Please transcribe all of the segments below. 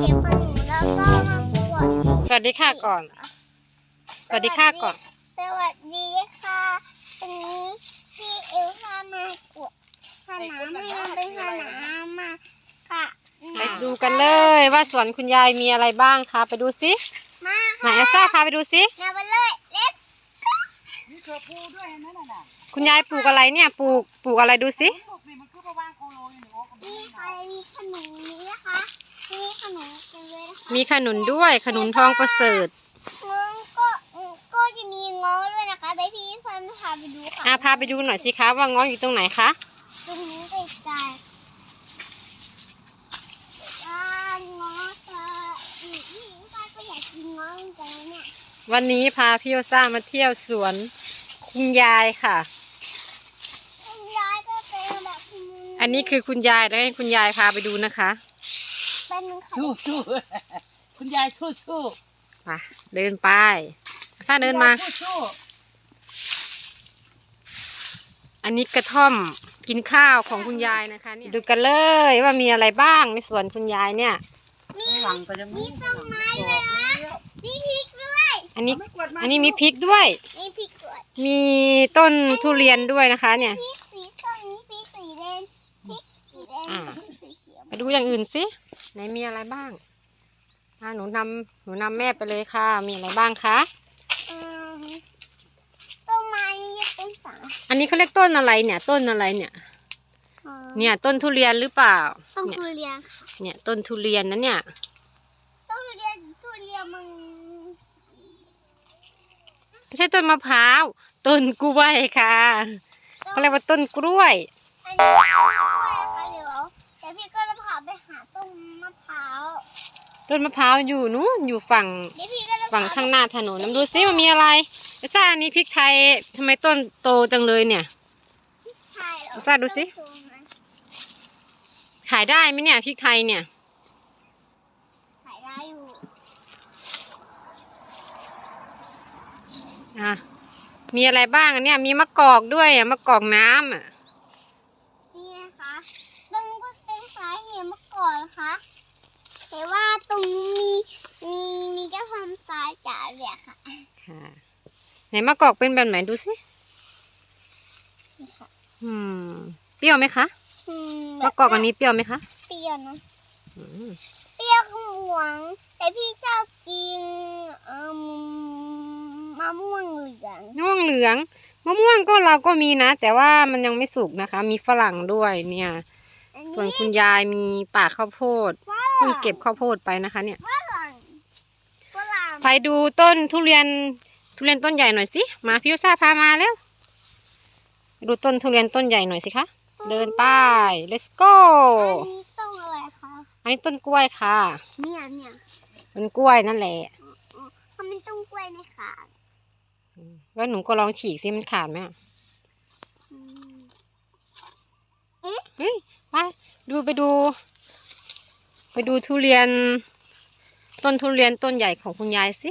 เก็บขนมแล้วก็มาปวดสวัสดีค่ะก่อน สวัสดีค่ะก่อน สวัสดีค่ะวันนี้พี่เอลซ่ามากวดสนามให้มันเป็นสนามมาค่ะไปดูกันเลยว่าสวนคุณยายมีอะไรบ้างคะไปดูสิมาไหนเอลซ่าพาไปดูสิมาไปเลยเล็กมีเกลือพูด้วยเห็นไหมนั่นน่ะคุณยายปลูกอะไรเนี่ยปลูกปลูกอะไรดูสิลูกนี่มันคือประวางโคโลอยู่หนูกับนี่ค่ะมีขนมนี้นะคะ มีขนมเต็มเลยนะคะมีขนุนด้วยขนุนทองประเสริฐงงก็ก็จะมีงอด้วยนะคะแต่พี่ฟันพาไปดูค่ะอะพาไปดูหน่อยสิคะว่าง้ออยู่ตรงไหนคะตรงนี้ไกลๆอ่างอจะอีกนี่ป้าก็อยากกินงอเหมือนกันนะเนี่ยวันนี้พาพี่เอลซ่ามาเที่ยวสวนคุณยายค่ะ คุณยายก็เป็นแบบคุณ อันนี้คือคุณยายแล้วให้คุณยายพาไปดูนะคะ เป็นขนสู้มสู้คุณยายสู้สู้มาเดินไปเอลซ่าเดินมาสู้สู้อันนี้กระท่อมกินข้าวของคุณยายนะคะเนี่ยดูกันเลยว่ามีอะไรบ้างในสวนคุณยายเนี่ย มีไม่หวังก็จะมีต้นไม้ด้วยนะมีพริกด้วย อันนี้ไม่กวาดาอันนี้มีพริกด้วย มีพริกด้วย มีต้นทุเรียนด้วยนะคะ เนี่ย พริกสีส้มนี่พริกสีแดงพริกสีแดง ดูอย่างอื่นสิไหนมีอะไรบ้างอ่าหนูนำหนูนำแม่ไปเลยค่ะ มีอะไรบ้างคะอืมต้นไม้นี่จะเป็นสาอันนี้เขาเรียกต้นอะไรเนี่ย ต้นอะไรเนี่ยอืมเนี่ย ต้นทุเรียนหรือเปล่า ต้นเนี่ยทุเรียนค่ะเนี่ย ต้นทุเรียนนะเนี่ย ต้นทุเรียนทุเรียนมันไม่ใช่ต้นมะพร้าว ต้นกล้วยค่ะเขาเรียกว่าต้นกล้วย พร้าวต้นมะพร้าวอยู่นู้นอยู่ฝั่งเดี๋ยวพี่ก็จะฝั่งข้างหน้าถนนน้ำดูซิมันมีอะไรไอ้ซ่าอันนี้พริกไทยทำไมต้นโตจังเลยเนี่ยใช่แล้วซ่าดูสิขายได้ไหมเนี่ยพริกไทยเนี่ยขายได้อยู่อะมีอะไรบ้างอันเนี่ยมีมะกอกด้วยอะมะกอกน้ำอะนี่นะคะตรงก็เป็นสาเหตุมาก่อนนะคะ แต่ว่าตรงนี้มีมีมีกระทอมทรายจ๋าเลยอะค่ะค่ะ ไหนมะกอกเป็นแบบไหนดูสินี่ค่ะอืม เปรี้ยวไหมคะอืมมะกอกอันนี้เปรี้ยวไหมคะเปรี้ยวนะอืมเปรี้ยวขมวง แต่พี่ชอบกินเอ่มมะม่วงเหลืองม่วงเหลืองมะม่วงก็เราก็มีนะ แต่ว่ามันยังไม่สุกนะคะ มีฝรั่งด้วยเนี่ยอันส่วนนี้คุณยายมีป่าข้าวโพดฝ เพิ่งรั่งเก็บข้าวโพดไปนะคะ เนี่ยฝรั่งฝรั่งไปดูต้นทุเรียนทุเรียนต้นใหญ่หน่อยสิมาพิวซ่าพามาแล้ว ดูต้นทุเรียนต้นใหญ่หน่อยสิคะเดินไป let's go อันนี้ต้นอะไรคะอันนี้ต้นกล้วยค่ะเนี่ยเนี่ยต้นกล้วยนั่นแหละอ๋อทำเป็นต้นกล้วยในขาแล้วหนูก็ลองฉีกสิมันขาดไหมอะอืมเฮ้ยไปดูไปดู ไปดูทุเรียน ต้นทุเรียนต้นใหญ่ของคุณยายสิ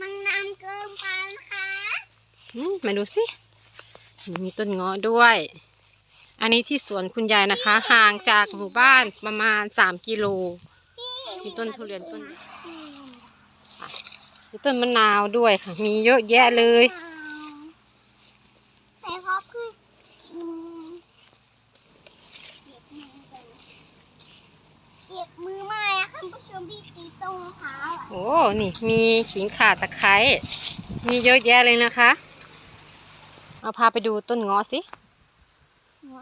มันนานเกินไปนะคะอืมมาดูสิ มีต้นเงาะด้วย อันนี้ที่สวนคุณยายนะคะ ห่างจากหมู่บ้านประมาณสามกิโล มีต้นทุเรียนต้นใหญ่อืมมีต้นมะนาวด้วยค่ะ มีเยอะแยะเลย แต่พอคืออืมเก็บมือกันเก็บมือมาแล้ว คุณผู้ชมพี่ตีตรงเท้าอะโอ้ นี่มีขิงข่าตะไคร้ มีเยอะแยะเลยนะคะ เอาพาไปดูต้นเงาะสิหัว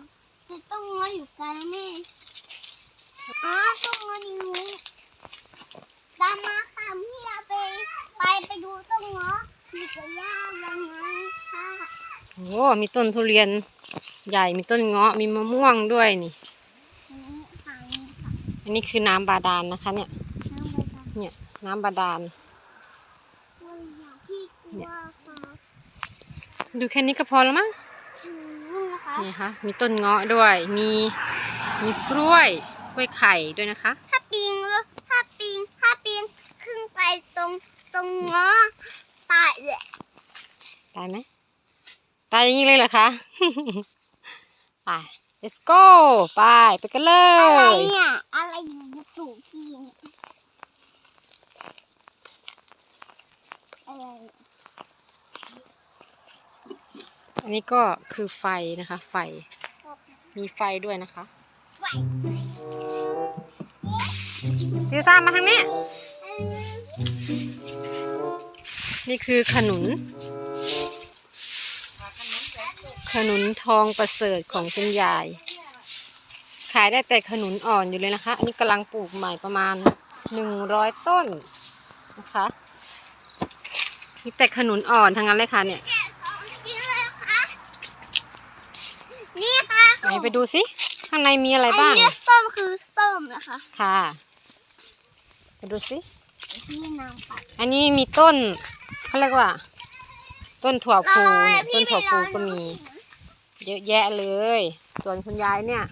จะต้องงออยู่ไกลแม่อ๋อต้องงออยู่ตามมาค่ะพี่เราไปไปไปดูต้นงอมีกระย่าวันนั้นค่ะโอ้ มีต้นทุเรียนใหญ่ มีต้นเงาะ มีมะม่วงด้วยนี่นี่ค่ะนี่ค่ะอันนี้คือน้ำบาดาลนะคะเนี่ยน้ำใบตาล เนี่ยน้ำบาดาลตัวอย่างที่กลัวค่ะดูแค่นี้ก็พอแล้วมั้งอืมนี่นะคะนี่ค่ะมีต้นเงาะด้วย มีมีกล้วยกล้วยไข่ด้วยนะคะ ถ้าปิงแล้วถ้าปิงถ้าปิงขึ้นไปตรงตรงงอตายเลยตายไหมตายอย่างนี้เลยเหรอคะไป let's go ไปไปกันเลอะไรยเนี่ย อะไรอยู่ในตู้พี่เนี่ย อะไร อันนี้ก็คือไฟนะคะ ไฟ มีไฟด้วยนะคะยิวซ่ามาทางนี้ นี่คือขนุน ขนุนทองประเสริฐของคุณยาย ขายได้แต่ขนุนอ่อนอยู่เลยนะคะ อันนี้กำลังปลูกใหม่ประมาณหนึ่งร้อยต้นนะคะ มีแต่ขนุนอ่อนทั้งนั้นเลยค่ะเนี่ยแกะของกินเลยค่ะนี่ค่ะไหนไปดูสิข้างในมีอะไรอันบ้างนี้ส้มคือส้มนะคะ ค่ะ ไปดูสินี่นางปัดอันนี้มีต้นเขาเรียกว่า ต้นถั่วพูรอเนี่ยพี่ต้นถั่วพูไม่รอก็มี เยอะแยะเลย ส่วนคุณยายเนี่ย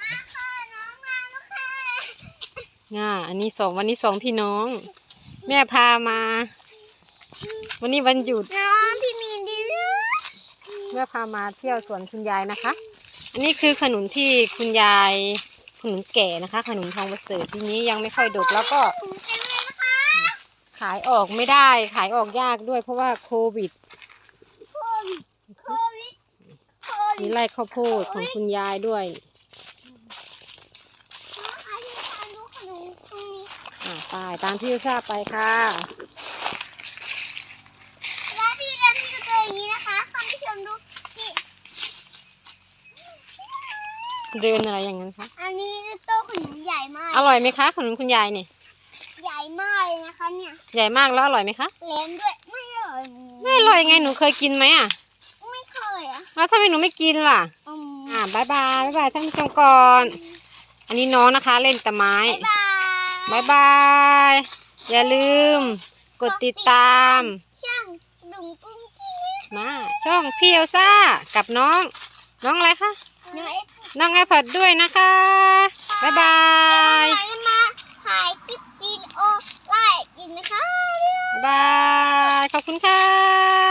มาค่ะน้องมาแล้วค่ะน่าอันนี้สองวันนี้สองพี่น้อง แม่พามา วันนี้วันหยุด น้องพี่มีนดื้อแม่พามาเที่ยวสวนคุณยายนะคะ อันนี้คือขนุนที่คุณยายขนุนแก่นะคะ ขนุนทองประเสริฐทีนี้ยังไม่ค่อยดกแล้วก็ถุงเต็มเลยนะคะขายออกไม่ได้ ขายออกยากด้วยเพราะว่าโควิดโควิดโควิดโควิมีดไร่ข้าวโพดของคุณยายด้วยน้องคะที่ทานดูขนมตรงนี้อ่าไปตามที่ทราบไปค่ะ แล้วพี่เดินพี่ก็เจออย่างนี้นะคะคุณผู้ชมดูนี่ เดินอะไรอย่างนั้นคะอันนี้โต๊ะขนมใหญ่มาก อร่อยไหมคะขนมคุณยายเนี่ยใหญ่มากเลยนะคะเนี่ย ใหญ่มากแล้วอร่อยไหมคะเล้นด้วยไม่อร่อยไม่อร่อยไงหนูเคยกินไหมอะ ไม่เคยอะแล้วทำไมหนูไม่กินล่ะอืมอ่าบายบายบายบายท่านผู้ชมก่อน อันนี้น้องนะคะเล่นแต่ไม้บ๊ายบายบายบายอย่าลืม กดติดตาม ช่างดุงกุ้งกี้มาช่องพี่เอลซ่ากับน้อง น้องอะไรคะน้อย น้องแอผัดด้วยนะคะ บ๊ายบายมาถ่ายคลิปวิดีโอไล่กินนะคะ บ๊ายบาย ขอบคุณค่ะ